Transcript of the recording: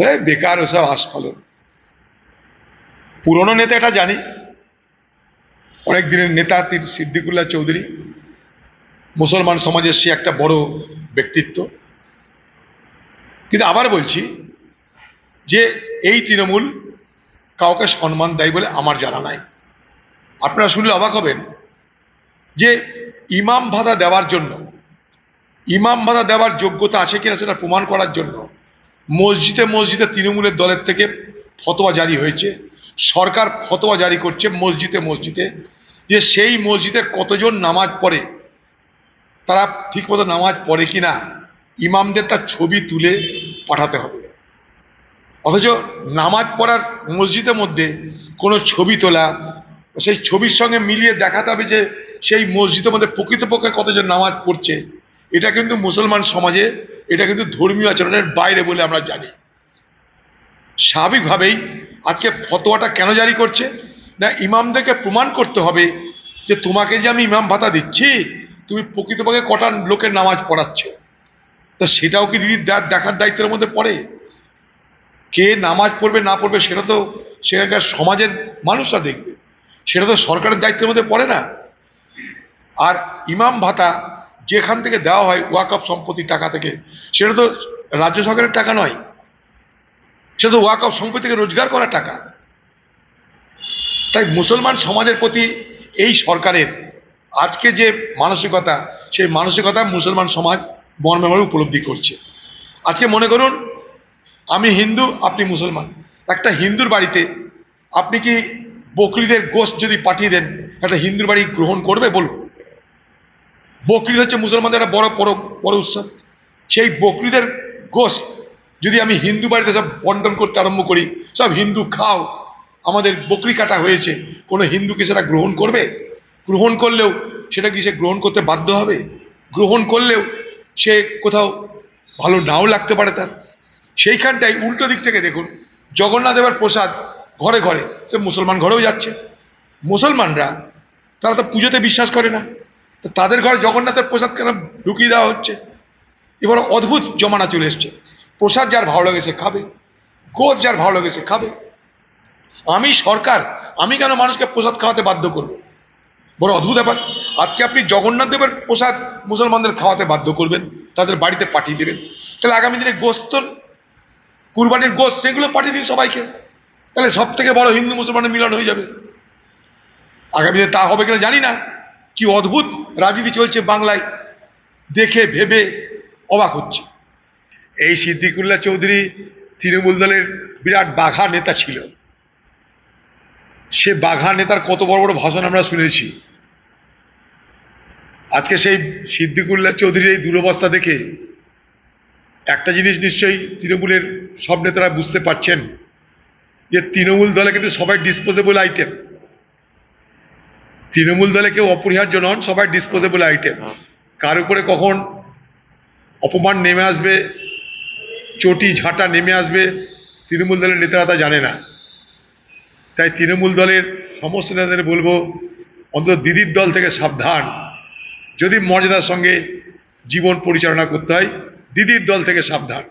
হ্যাঁ বেকার ওসব আস্ফালন পুরনো নেতা এটা জানি। অনেক দিনের নেতা সিদ্দিকুল্লাহ চৌধুরী। মুসলমান সমাজের সে একটা বড় ব্যক্তিত্ব। কিন্তু আবার বলছি যে এই তৃণমূল কাউকে সম্মান দেয় বলে আমার জানা নাই। আপনারা শুনলে অবাক হবেন যে ইমাম ভাতা দেওয়ার জন্য, ইমাম ভাতা দেওয়ার যোগ্যতা আছে কিনা সেটা প্রমাণ করার জন্য মসজিদে মসজিদে তৃণমূলের দলের থেকে ফতোয়া জারি হয়েছে। সরকার ফতোয়া জারি করছে মসজিদে মসজিদে যে সেই মসজিদে কতজন নামাজ পড়ে, তারা ঠিকমতো নামাজ পড়ে কিনা ইমামদের তার ছবি তুলে পাঠাতে হবে। অথচ নামাজ পড়ার মসজিদের মধ্যে কোনো ছবি তোলা, সেই ছবির সঙ্গে মিলিয়ে দেখাতে হবে যে সেই মসজিদের মধ্যে প্রকৃতপক্ষে কতজন নামাজ পড়ছে, এটা কিন্তু মুসলমান সমাজে এটা কিন্তু ধর্মীয় আচরণের বাইরে বলে আমরা জানি। স্বাভাবিকভাবেই আজকে ফতোয়াটা কেন জারি করছে? না, ইমামদেরকে প্রমাণ করতে হবে যে তোমাকে যে আমি ইমাম ভাতা দিচ্ছি, তুমি প্রকৃতপক্ষে কটা লোকের নামাজ পড়াচ্ছ। তা সেটাও কি দিদি দেখার দায়িত্বের মধ্যে পড়ে? কে নামাজ পড়বে, না পড়বে, সেটা তো সেখানকার সমাজের মানুষরা দেখবে। সেটা তো সরকারের দায়িত্বের মধ্যে পড়ে না। আর ইমাম ভাতা যেখান থেকে দেওয়া হয় ওয়াকফ সম্পত্তির টাকা থেকে সেটা তো রাজ্য সরকারের টাকা নয়। সেটা তো ওয়াকফ সম্পত্তি থেকে রোজগার করা টাকা। তাই মুসলমান সমাজের প্রতি এই সরকারের আজকে যে মানসিকতা, সেই মানসিকতা মুসলমান সমাজ মর্মে উপলব্ধি করছে। আজকে মনে করুন, আমি হিন্দু, আপনি মুসলমান। একটা হিন্দুর বাড়িতে আপনি কি বকরিদের গোষ্ঠ যদি পাঠিয়ে দেন, একটা হিন্দুর বাড়ি গ্রহণ করবে বলুন? বকরিদ হচ্ছে মুসলমানদের একটা বড় বড় বড় উৎসব। সেই বকরিদের গোষ্ঠ যদি আমি হিন্দু বাড়িতে সব বন্টন করতে আরম্ভ করি, সব হিন্দু খাও, আমাদের বকরি কাটা হয়েছে, কোনো হিন্দুকে সেটা গ্রহণ করবে? গ্রহণ করলেও সেটা কি সে গ্রহণ করতে বাধ্য হবে? গ্রহণ করলেও সে কোথাও ভালো নাও লাগতে পারে তার। সেইখানটাই উল্টো দিক থেকে দেখুন, জগন্নাথ দেবের প্রসাদ ঘরে ঘরে, সে মুসলমান ঘরেও যাচ্ছে। মুসলমানরা, তারা তো পুজোতে বিশ্বাস করে না। তাদের ঘরে জগন্নাথের প্রসাদ কেন ঢুকিয়ে দেওয়া হচ্ছে? এবার অদ্ভুত জমানা চলে এসছে। প্রসাদ যার ভালো লাগে সে খাবে গোস যার ভালো লাগে সে খাবে। আমি সরকার, আমি কেন মানুষকে প্রসাদ খাওয়াতে বাধ্য করব? বড় অদ্ভুত ব্যাপার। আজকে আপনি জগন্নাথ দেবের প্রসাদ মুসলমানদের খাওয়াতে বাধ্য করবেন, তাদের বাড়িতে পাঠিয়ে দেবেন। তাহলে আগামী দিনে গোস্তর কুরবানির গোস্ত সেগুলো পাঠিয়ে দিন সবাইকে। তাহলে সব থেকে বড় হিন্দু মুসলমানের মিলন হয়ে যাবে। আগামী দিনে তা হবে কিনা জানি না। কি অদ্ভুত রাজনীতি চলছে বাংলায়। দেখে, ভেবে অবাক হচ্ছে। এই সিদ্দিকুল্লাহ চৌধুরী তৃণমূল দলের বিরাট বাঘা নেতা ছিল। সে বাঘা নেতার কত বড় বড় ভাষণ আমরা শুনেছি। আজকে সেই সিদ্দিকুল্লাহ চৌধুরীর এই দুরবস্থা দেখে একটা জিনিস নিশ্চয়ই তৃণমূলের সব নেতারা বুঝতে পারছেন যে তৃণমূল দলে কিন্তু সবাই ডিসপোজেবল আইটেম তৃণমূল দলে কেউ অপরিহার্য নন সবাই ডিসপোজেবল আইটেম কার উপরে কখন অপমান নেমে আসবে, চটি ঝাঁটা নেমে আসবে, তৃণমূল দলের নেতারা তা জানে না। তাই তৃণমূল দলের সমস্ত নেতাদের বলব, অন্তত দিদির দল থেকে সাবধান। যদি মর্যাদার সঙ্গে জীবন পরিচালনা করতে হয়, দিদির দল থেকে সাবধান।